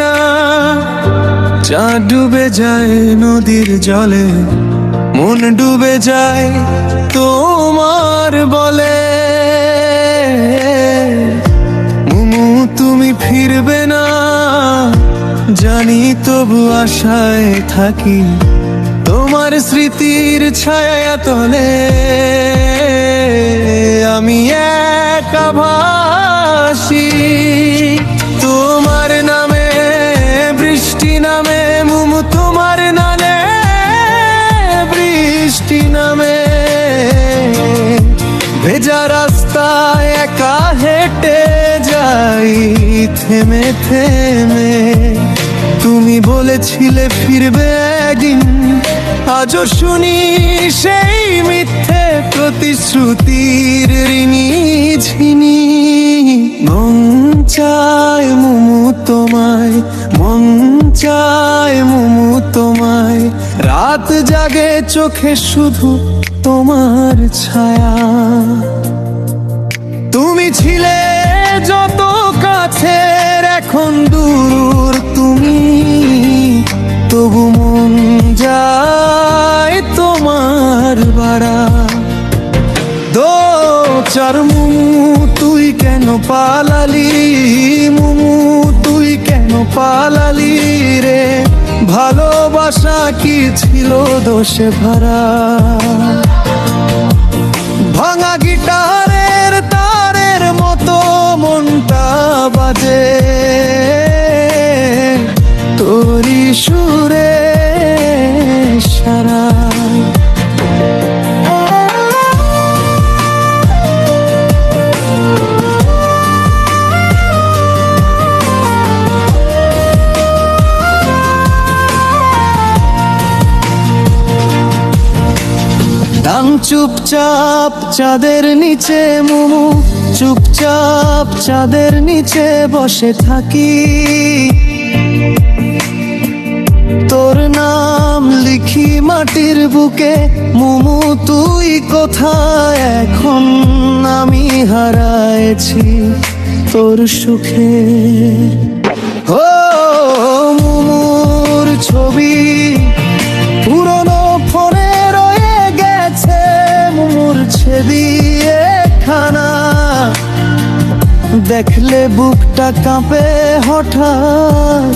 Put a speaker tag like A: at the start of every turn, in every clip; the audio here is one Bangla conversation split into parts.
A: না। চাঁদ ডুবে যায় নদীর জলে, মন ডুবে যায় তোমার বলে। মুমু, তুমি ফিরবে না, জানি তবু আশায় থাকি তোমার স্মৃতির ছায়া তলে। আমি একা ভাসি। বৃষ্টি নামে, ভেজা রাস্তায় একা হেঁটে যাই, থেমে থেমে। তুমি বলেছিলে ফিরবে একদিন, আজও শুনি সেই মিথ্যে প্রতিশ্রুতির ঋণী ঝিনি। মন চায় মুমু তোমায়, মন চায় মুমু তোমায় রাত জাগে চোখে শুধু তোমার ছায়া। তুমি ছিলে যত কাছের, এখন দূর তুমি। তবু মন যায় তোমার বাড়া। দো চার তুই কেন পালালি? মুমু, তুই কেন পালালি রে? ভালোবাসা কি ছিল দোষে ভরা? ভাঙা গিটারের তারের মতো মনটা বাজে। তোরি সুরে চুপচাপ চাঁদের নিচে মুমু, চুপচাপ চাঁদের নিচে বসে থাকি। তোর নাম লিখি মাটির বুকে, মুমু, তুই কোথায়? এখন আমি হারাইছি তোর সুখে। ও দেখলে বুকটা কাঁপে হঠাৎ।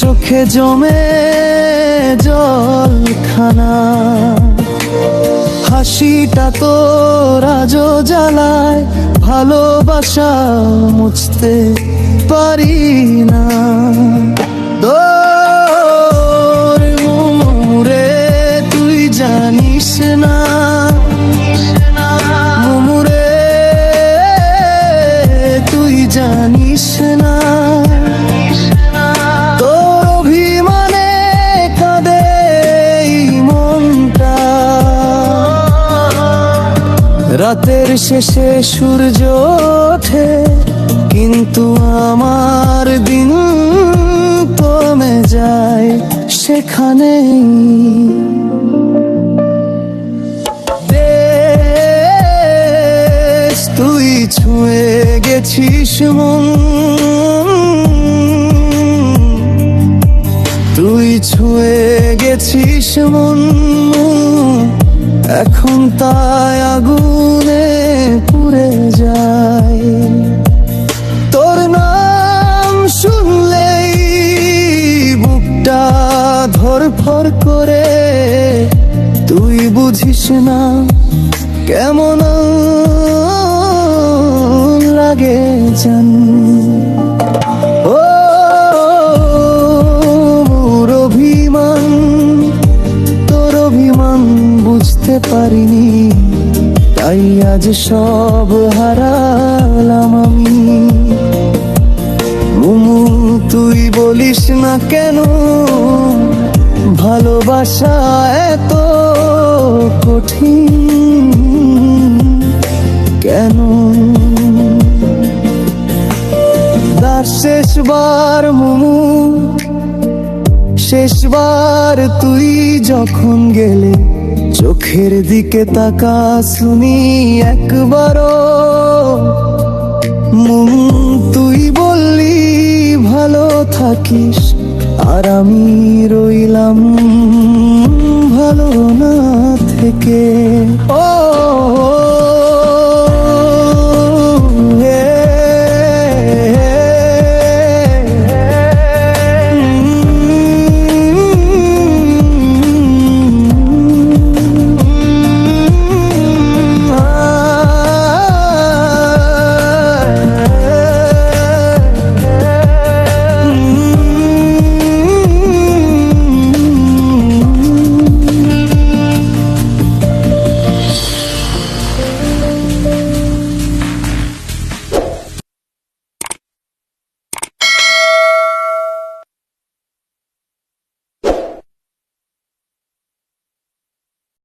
A: চোখে জমে জলখানা। হাসিটা তো রাজো জ্বালায়, ভালোবাসা মুছতে পারি না। রাতের শেষে সূর্য ওঠে, কিন্তু আমার দিন কমে যায় সেখানে তুই ছুঁয়ে গেছিস তুই ছুঁয়ে গেছিস মন। এখন তাই আগুনে পুড়ে যায়। তোর নাম শুনলেই বুকটা ধরফর করে, তুই বুঝিস না কেমন লাগে জান। পারিনি, তাই আজ সব হারালাম আমি। মুমু, তুই বলিস না কেন? ভালোবাসা এত কঠিন। কেন? তার শেষবার মুমু, শেষবার তুই যখন গেলে চোখের দিকে তাকা শুনি একবারও। তুই বললি, ভালো থাকিস, আর আমি রইলাম ভালো না থেকে। ও